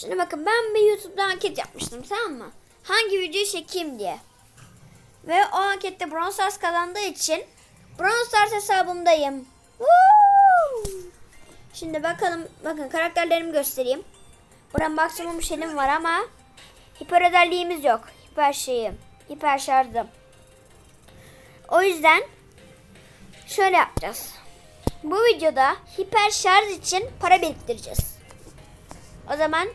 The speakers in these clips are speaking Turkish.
Şimdi bakın ben bir YouTube'da anket yapmıştım tamam mı? Hangi videoyu çekeyim diye. Ve o ankette Brawl Stars kazandığı için Brawl Stars hesabımdayım. Woo! Şimdi bakalım bakın karakterlerimi göstereyim. Burada maksimum şeyim var ama hiper özelliğimiz yok. Hiper şeyim. Hiper şarjım. O yüzden şöyle yapacağız. Bu videoda hiper şarj için para biriktireceğiz. O zaman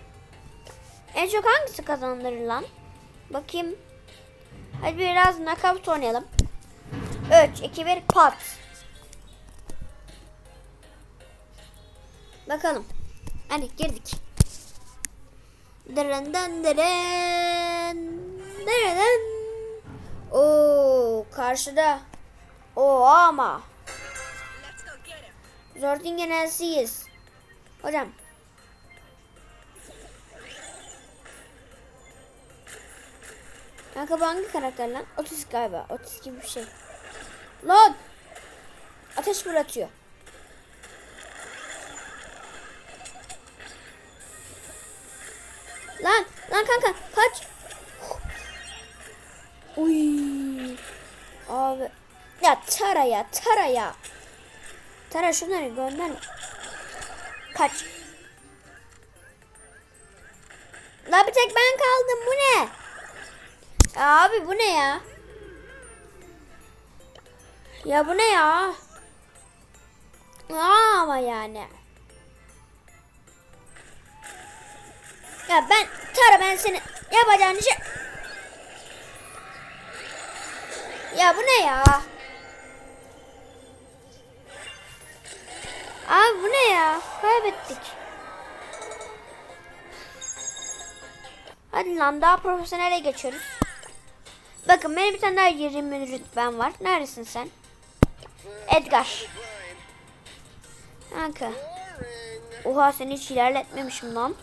en çok hangisi kazandırır lan? Bakayım. Hadi biraz knockout oynayalım. 3, 2, 1, pat. Bakalım. Hadi girdik. Dırın dın dırın. Dırın. Oo, karşıda. Oo ama. Zortingen elsiyiz. Hocam. Kanka bu hangi karakter lan? Otis galiba. Otis gibi bir şey. Lan! Ateş fırlatıyor. Lan! Lan kanka kaç! Uy! Abi. Ya Tara ya Tara ya. Tara şunları gönder. Kaç. La bir tek ben kaldım bu ne? Ya abi bu ne ya? Ya bu ne ya? Aa, ama yani. Ya ben Tara ben seni yapacağın işi... Ya bu ne ya? Abi bu ne ya? Kaybettik. Hadi lan daha profesyonele geçiyoruz. Bakın benim bir tane daha 20 rütbem var. Neredesin sen? Edgar. Kanka. Oha seni hiç ilerletmemişim lan.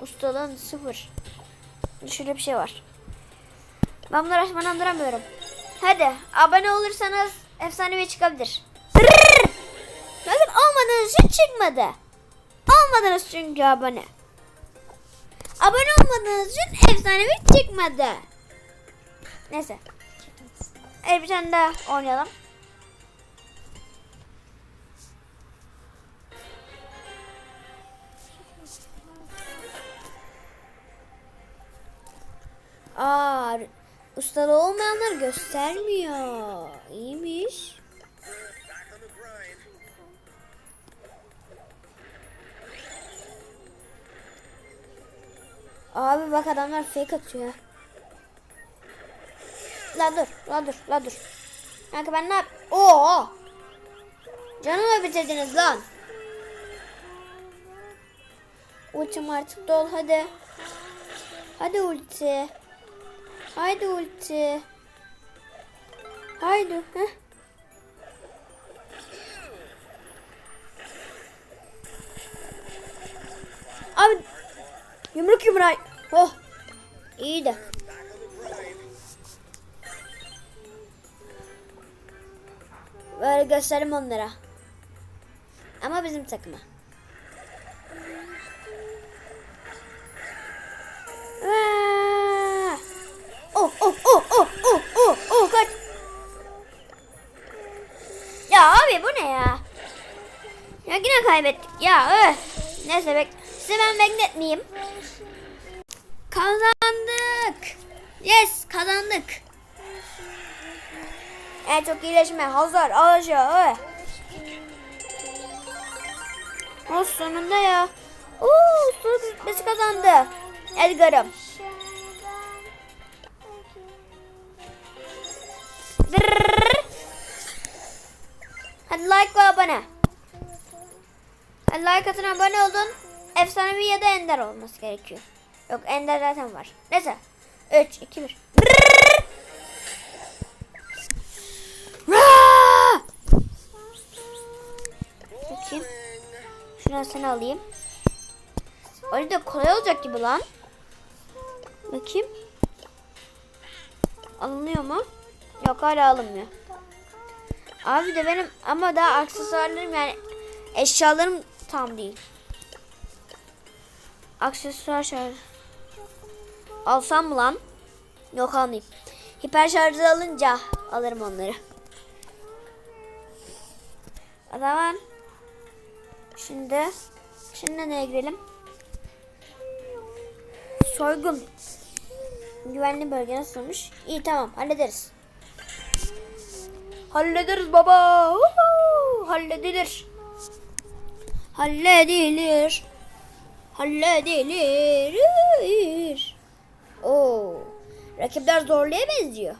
Ustalığın sıfır. Şöyle bir şey var. Ben bunları açmadan andıramıyorum. Hadi abone olursanız efsanevi çıkabilir. Brrr! Bakın olmadığınız için çıkmadı. Olmadınız çünkü abone. Abone olmadığınız için efsanevi çıkmadı. Neyse. Evet bir tane daha oynayalım. Aa, ustalı olmayanlar göstermiyor. İyiymiş. Abi bak adamlar fake atıyor. La dur, la dur, la dur. Kanka ben ne yap... Oo! Canımı bitirdiniz lan. Ultim artık dol hadi. Hadi ulti. Haydi ulti. Haydi. Heh. Abi yumruk yumruğa. Oh. İyi de. Böyle gösterim onlara. Ama bizim takıma. Oh oh oh oh oh oh oh kaç. Ya abi bu ne ya? Ya yine kaybettik ya öf. Neyse bek size ben bekletmeyeyim. Kazandık. Yes kazandık. En çok iyileşme hazır aşağı. O sonunda ya. Oo, su bitmesi kazandı. Edgar'ım. Hadi like ve abone. Hadi like atın abone olun. Efsanevi ya da ender olması gerekiyor. Yok ender zaten var. Neyse. 3, 2, 1. Sen alayım. Öyle de kolay olacak gibi lan. Bakayım. Alınıyor mu? Yok hala alınmıyor. Abi de benim ama daha aksesuarlarım yani eşyalarım tam değil. Aksesuar şarj. Alsam mı lan? Yok almayayım. Hiper şarjı alınca alırım onları. O zaman şimdi şimdi neye girelim? Soygun. Güvenli bölge nasılmış? İyi tamam hallederiz. Hallederiz baba. Uhu, halledilir. Halledilir. Halledilir. Oo. Rakipler zorluya benziyor.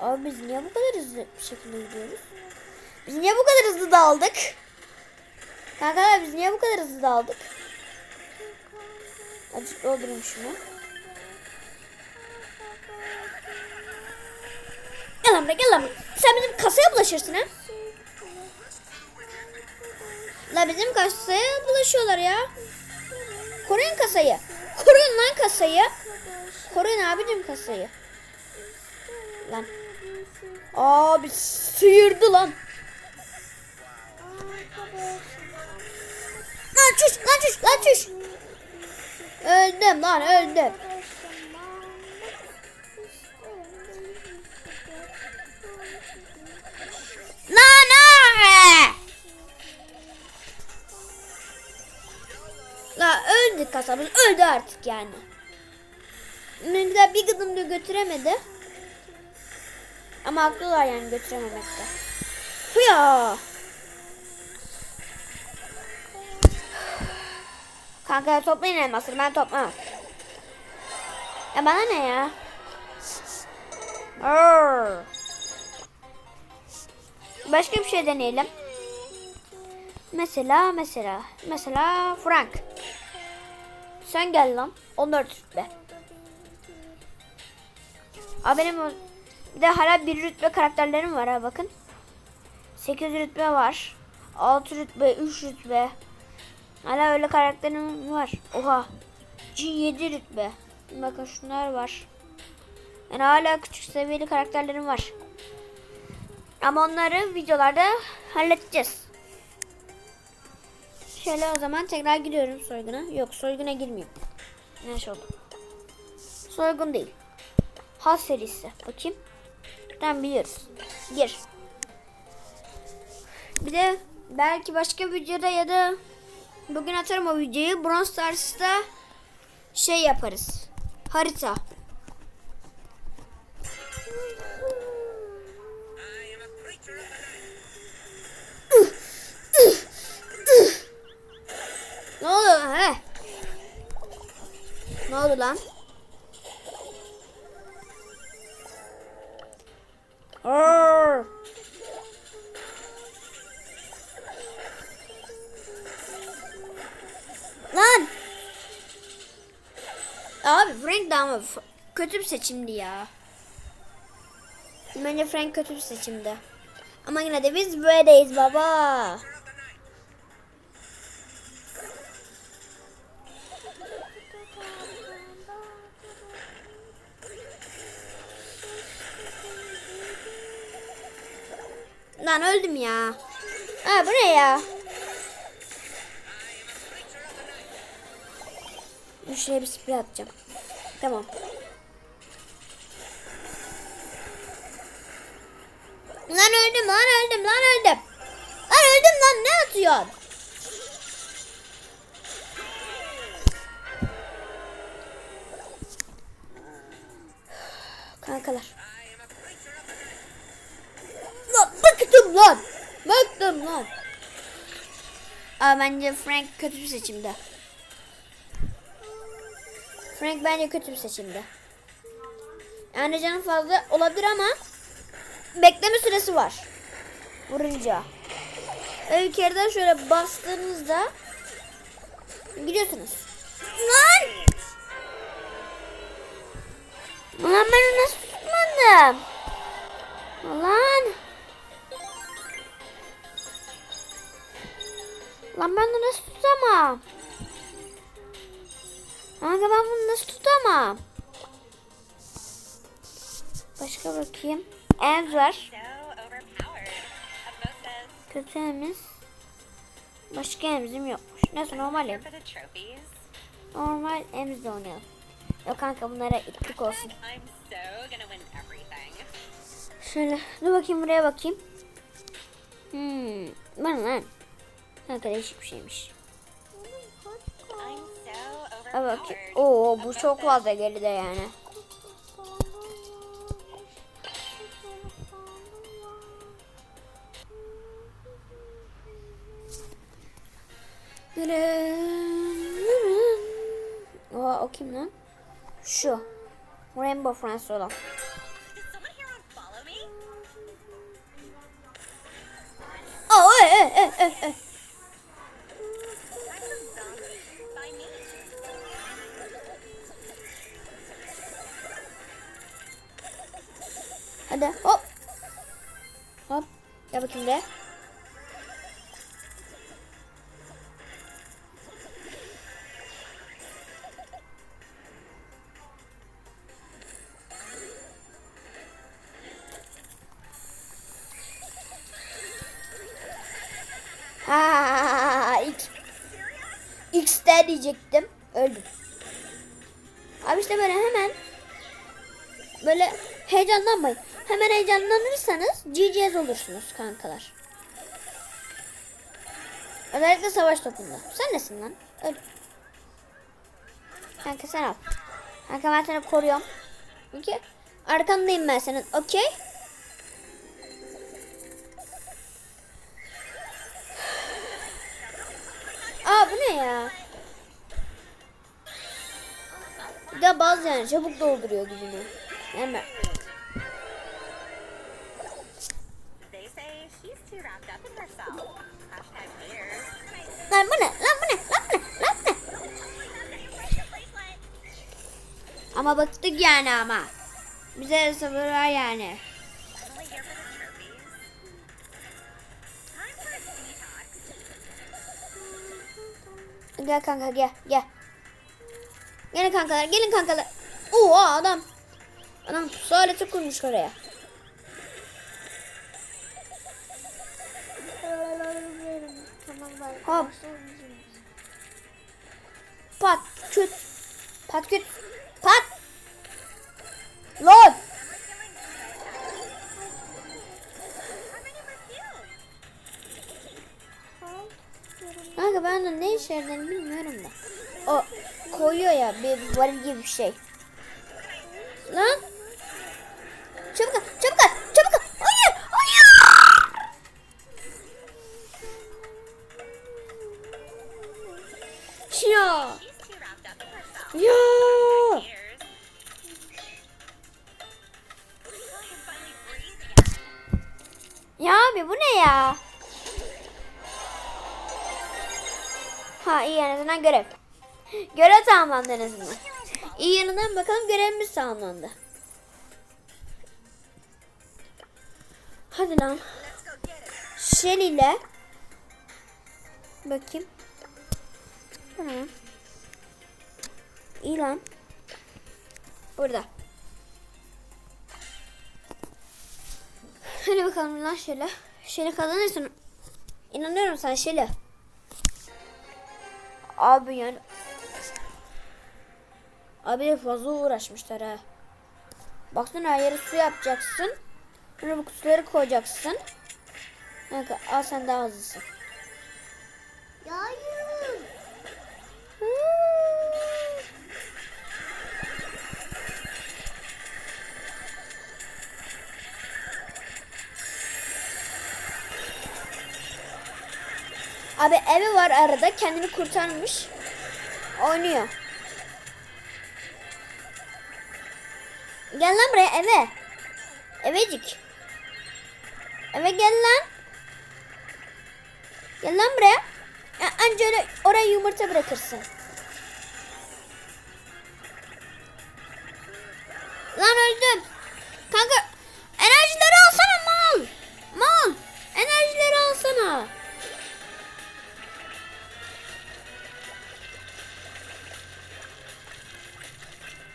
Abi biz niye bu kadar hızlı bir şekilde gidiyoruz? Biz niye bu kadar hızlı daldık? Kankalar biz niye bu kadar hızlı daldık? Azıcık doldurayım şunu. Gel lan buraya gel lan. Sen bizim kasaya bulaşırsın ha. La bizim kasaya bulaşıyorlar ya. Koruyun kasayı. Koruyun lan kasayı. Koruyun abicim kasayı. Lan. Abi sıyırdı lan. Lan çüş lan çüş lan çüş. Öldüm lan öldüm. Lan abi. La öldü kasamız öldü artık yani. Bizimkiler bir gıdım da götüremedi. Ama haklılar yani götürememekte. Hıya. Kanka toplayın elmasını ben toplamam. Ya bana ne ya? Arr. Başka bir şey deneyelim. Mesela mesela mesela Frank. Sen gel lan. 14 rütbe. Aa benim bir de hala bir rütbe karakterlerim var ha bakın. 8 rütbe var. 6 rütbe, 3 rütbe. Hala öyle karakterim var. Oha. G7 rütbe. Bakın şunlar var. Yani hala küçük seviyeli karakterlerim var. Ama onları videolarda halledeceğiz. Şöyle o zaman tekrar giriyorum soyguna. Yok soyguna girmeyeyim. Ne oldu? Soygun değil. Has serisi. Bakayım. Tamam biliyoruz. Gir. Bir de belki başka videoda ya da bugün atarım o videoyu. Bronze Stars'ta şey yaparız. Harita. Ne oldu he? Ne oldu lan? Arr. Lan! Abi Frank de ama kötü bir seçimdi ya. Bence Frank kötü bir seçimdi. Ama yine de biz böyleyiz baba. Lan öldüm ya. Ha bu ne ya? Şuraya bir sprey atacağım. Tamam. Lan öldüm lan öldüm lan öldüm. Lan öldüm lan ne atıyorsun? Kankalar. Bıktım lan. Bıktım lan. Aa, bence Frank kötü bir seçimdi. Frank bence kötü bir seçimdi. Yani canı fazla olabilir ama bekleme süresi var. Vurunca. Bir kereden şöyle bastığınızda gidiyorsunuz. Lan! Lan ben nasıl tutmadım? Lan! Lan ben bunu nasıl tutamam? Kanka ben bunu nasıl tutamam? Başka bakayım. Ems var. says Kötüğümüz. Başka emzim yokmuş. Neyse normal trophies. Normal emzle oynayalım. Yok kanka bunlara itlik olsun. Şöyle dur bakayım buraya bakayım. Hmm. Bana lan. Kanka değişik bir şeymiş. Overpowered. Oo bu çok fazla geride yani. Oha o kim lan? Şu. Rainbow Friends olan. Oh, eh, eh, eh, eh, Gel bakayım. Ha, X. X'de diyecektim. Öldüm. Abi işte böyle hemen böyle heyecanlanmayın. Hemen heyecanlanırsanız GGS olursunuz kankalar. Özellikle savaş topunda. Sen nesin lan? Öl. Kanka sen al. Kanka ben seni koruyorum. Okey. Arkandayım ben senin. Okey. Aa bu ne ya? Bir de bazı yani çabuk dolduruyor gücünü. Yani ben- Lan bu ne? Lan bu ne? Lan bu ne? Lan bu ne? Ama baktık yani ama. Bize sabır var yani. Gel kanka gel gel. Gelin kankalar gelin kankalar. Oo adam. Adam pusu aleti kurmuş oraya. Hop. Pat küt. Pat küt. Pat. Perfumes? Kanka ben de ne işe yaradığını bilmiyorum da. O koyuyor ya bir varil gibi bir şey. Lan. Tamamlandı en azından. İyi yanından bakalım görevimiz tamamlandı. Hadi lan. Shelly ile bakayım. Tamam. İyi lan. Burada. Hadi bakalım lan Shelly. Shelly kazanırsın. İnanıyorum sana Shelly. Abi yani. Abi fazla uğraşmışlar ha. Baksana her yere su yapacaksın. Sonra bu kutuları koyacaksın. Kanka al sen daha hızlısın. Hayır. Abi evi var arada kendini kurtarmış. Oynuyor. Gel lan buraya eve. Evecik. Eve gel lan. Gel lan buraya. Ya, anca öyle oraya yumurta bırakırsın. Lan öldüm. Kanka enerjileri alsana mal. Mal. Enerjileri alsana.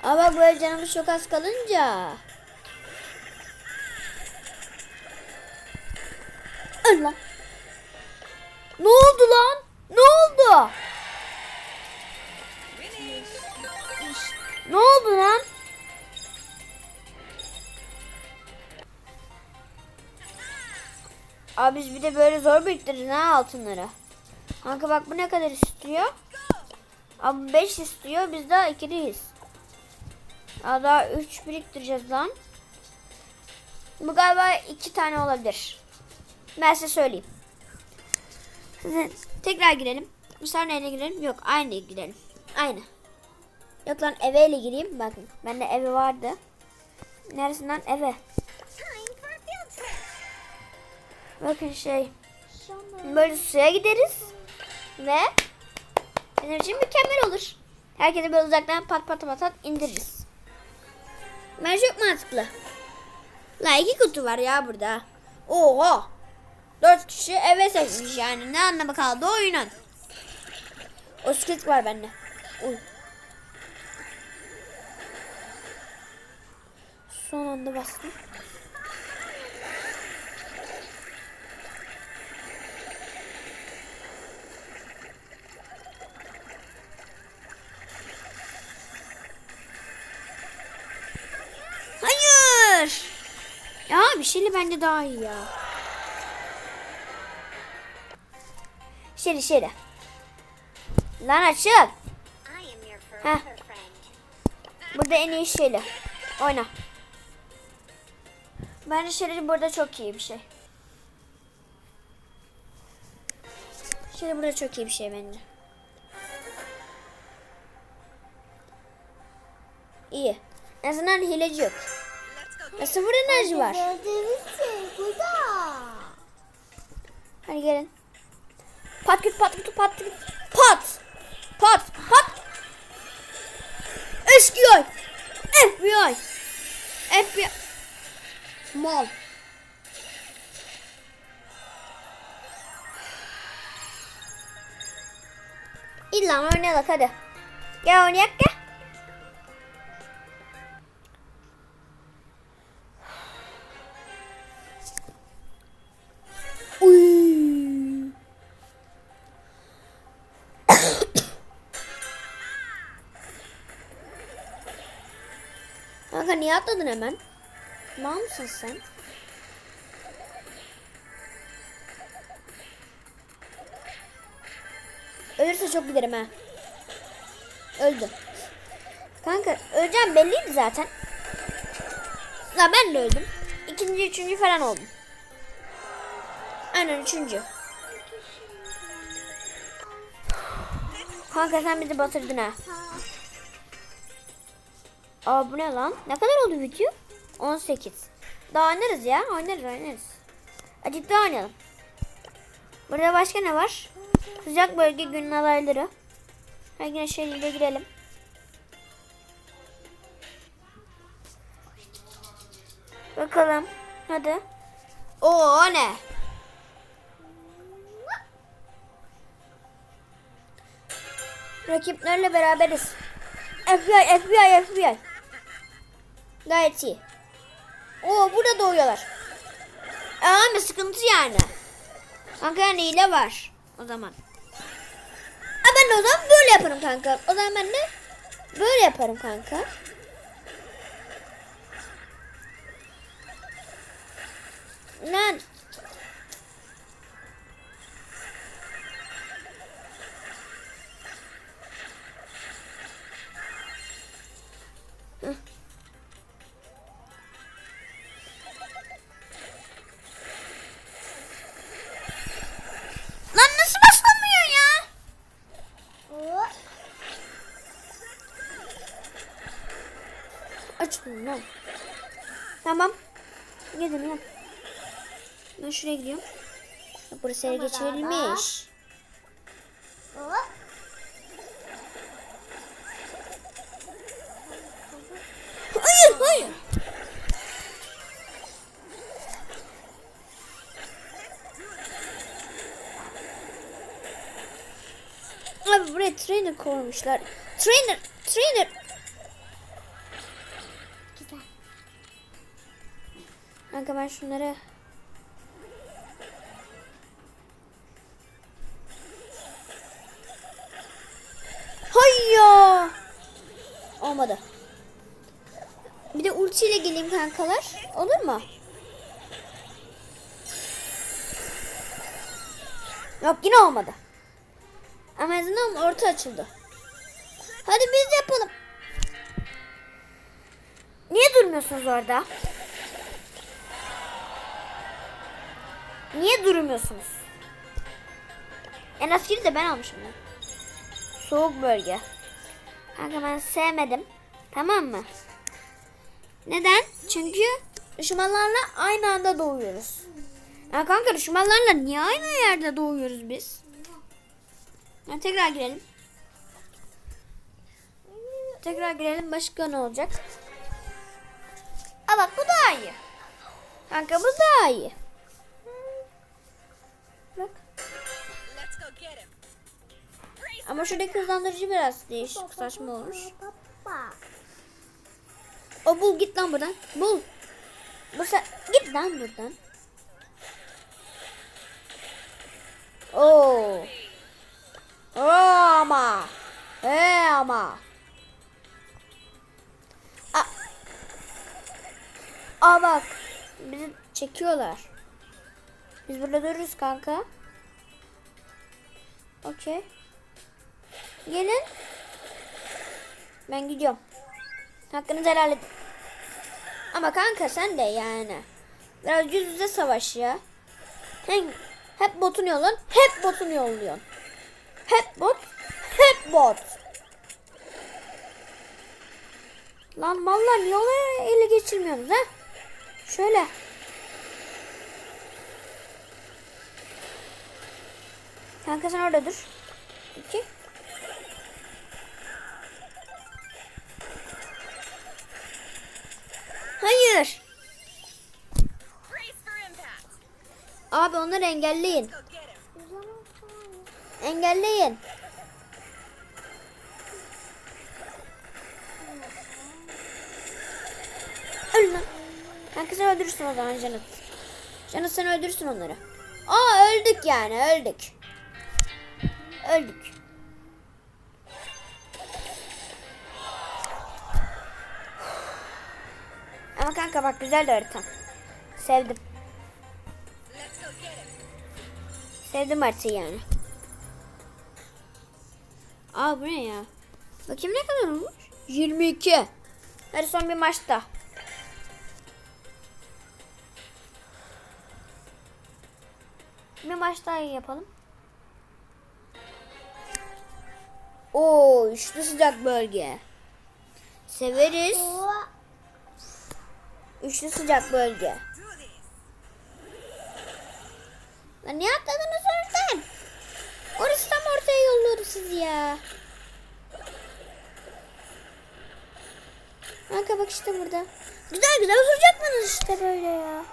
Ama böyle canımız çok az kalınca. Öl lan. Ne oldu lan? oldu? Ne oldu lan? Abi biz bir de böyle zor biriktiririz ha altınları. Kanka bak bu ne kadar istiyor? Abi 5 istiyor biz daha 2'deyiz. Aa, daha 3 biriktireceğiz lan. Bu galiba 2 tane olabilir. Ben size söyleyeyim. Tekrar girelim. Bu sefer neyle girelim? Yok aynı girelim. Aynı. Yok lan eveyle gireyim. Bakın bende eve vardı. Neresinden eve? Bakın şey. Böyle suya gideriz. Ve için mükemmel olur. Herkese böyle uzaktan pat pat pat pat indiririz. Bence çok mantıklı. La iki kutu var ya burada. Oha. Dört kişi eve seçmiş yani. Ne anlamı kaldı oyunun. O script var bende. Uy. Son anda bastım. Hayır. Ya bence daha iyi ya. Şöyle şöyle. Lan açıl. Friend. Burada en iyi şeyle. Oyna. Bence Şerili burada çok iyi bir şey. Şerili burada çok iyi bir şey bence. İyi. En azından hileci yok. Ya sıfır enerji var. Hadi gelin. Pat küt pat küt pat küt. Pat. Pat. Pat. FBI. FBI. FBI. Mal. İlla oynayalım hadi. Gel oynayak gel. Niye atladın hemen? Mal mısın sen? Ölürse çok giderim ha. Öldü. Kanka öleceğim belliydi zaten. La ben de öldüm. İkinci, üçüncü falan oldum. Aynen üçüncü. Kanka sen bizi batırdın ha. Aa bu ne lan? Ne kadar oldu video? 18. Daha oynarız ya. Oynarız oynarız. Acık daha oynayalım. Burada başka ne var? Sıcak bölge günün adayları. Hadi yine şöyle girelim. Bakalım. Hadi. Oo ne? Rakiplerle beraberiz. FBI, FBI, FBI. Gayet iyi. Oo burada doğuyorlar. Ama sıkıntı yani. Kanka yani hile var. O zaman. Ha ben de o zaman böyle yaparım kanka. O zaman ben de böyle yaparım kanka. Lan. Şuraya gidiyorum. Burası ele geçirilmiş. Hayır hayır. Abi buraya trainer koymuşlar. Trainer, trainer. Güzel. Kanka ben şunları kankalar. Olur mu? Yok yine olmadı. Ama azından orta açıldı. Hadi biz yapalım. Niye durmuyorsunuz orada? Niye durmuyorsunuz? En askeri de ben almışım ya. Soğuk bölge. Kanka ben sevmedim. Tamam mı? Neden? Çünkü düşmanlarla aynı anda doğuyoruz. Ya kanka düşmanlarla niye aynı yerde doğuyoruz biz? Ya tekrar girelim. Tekrar girelim. Başka ne olacak? Aa bak bu daha iyi. Kanka bu daha iyi. Bak. Ama şuradaki hızlandırıcı biraz değişik saçma olmuş. O bul git lan buradan. Bul. Bu se- git lan buradan. Oo. Oo ama. He ama. A Aa bak. Bizi çekiyorlar. Biz burada dururuz kanka. Okey. Gelin. Ben gidiyorum. Hakkınızı helal edin. Ama kanka sen de yani. Biraz yüz yüze savaş ya. Hem, hep botun yolun, hep botun yolluyorsun. Hep bot, hep bot. Lan vallahi niye olaya ele geçirmiyorsunuz ha? Şöyle. Kanka sen orada dur. İki. Onları engelleyin. Engelleyin. Öl lan. Sen öldürürsün o zaman Janet. Janet sen öldürürsün onları. Aa öldük yani öldük. Öldük. Ama kanka bak güzel harita. Sevdim. Sevdim haritayı yani. Aa bu ne ya? Bakayım ne kadar olmuş? 22. Hadi son bir maçta. Bir maç daha yapalım. Oo, üçlü sıcak bölge. Severiz. Üçlü sıcak bölge. Lan niye atladınız sizi ya. Kanka bak işte burada. Güzel güzel oturacak mısınız işte böyle ya.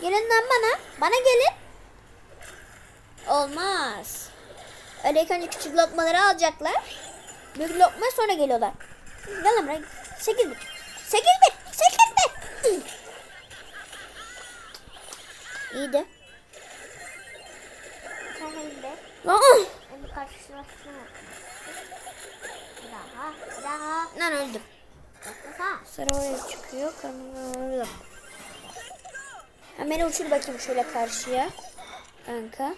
Gelin lan bana. Bana gelin. Olmaz. Öyle önce küçük lokmaları alacaklar. Büyük lokma sonra geliyorlar. Gel lan buraya. 8 bit. 8 bit. 8 bit. İyiydi. Aa! Daha, daha, Lan öldüm. Sarı oraya çıkıyor. Ha, beni uçur bakayım şöyle karşıya. Kanka.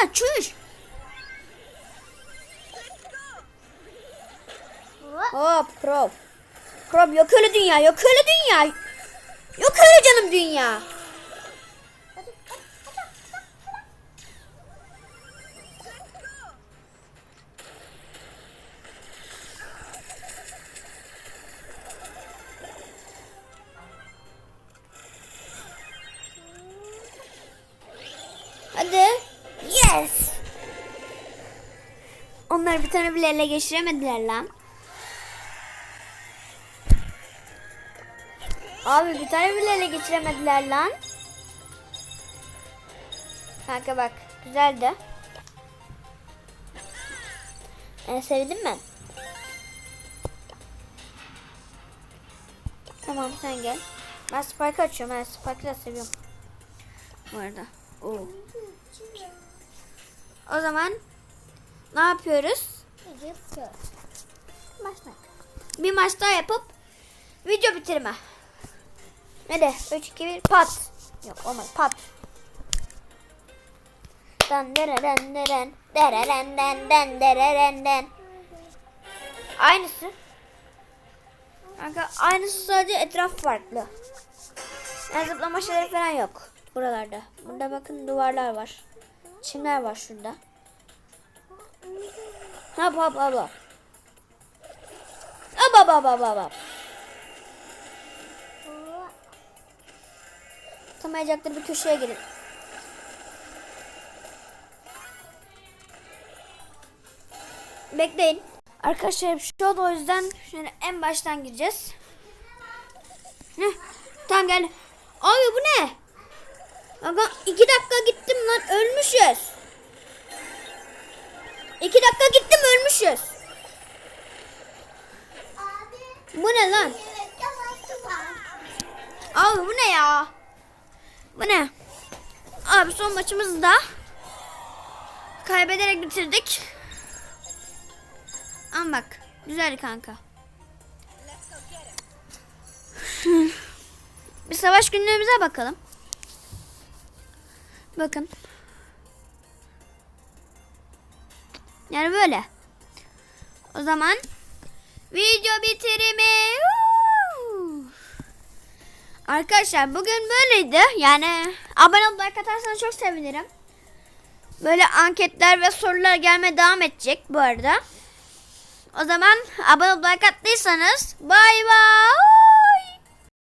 4400 hasar mı? Çüş. Hop Krov. Krov yok öyle dünya yok öyle dünya. Yok öyle canım dünya. Tane bile ele geçiremediler lan. Abi bir tane bile ele geçiremediler lan. Kanka bak güzeldi. En sevdim ben. Tamam sen gel. Ben Spike'ı açıyorum. Ben Spike'ı da seviyorum. Bu arada. Oo. O zaman ne yapıyoruz? Yıktı. Başla. Bir maç daha yapıp video bitirme. De 3 2 1 pat. Yok olmaz pat. Dan dereren deren dereren den den dereren den. Aynısı. Kanka aynısı sadece etraf farklı. Yani zıplama şeyleri falan yok buralarda. Burada bakın duvarlar var. Çimler var şurada. Hop hop hop hop. Hop hop hop hop hop. Tutamayacakları bir köşeye girin. Bekleyin. Arkadaşlar şey oldu o yüzden şöyle en baştan gireceğiz. Heh, tamam gel. Abi bu ne? Aga iki dakika gittim lan ölmüşüz. İki dakika gittim ölmüşüz. Bu ne lan? Abi bu ne ya? Bu ne? Abi son maçımızı da kaybederek bitirdik. Ama bak güzel kanka. Bir savaş günlüğümüze bakalım. Bakın. Yani böyle. O zaman video bitirimi. Arkadaşlar bugün böyleydi. Yani abone olup like atarsanız çok sevinirim. Böyle anketler ve sorular gelmeye devam edecek bu arada. O zaman abone olup like attıysanız bay bay.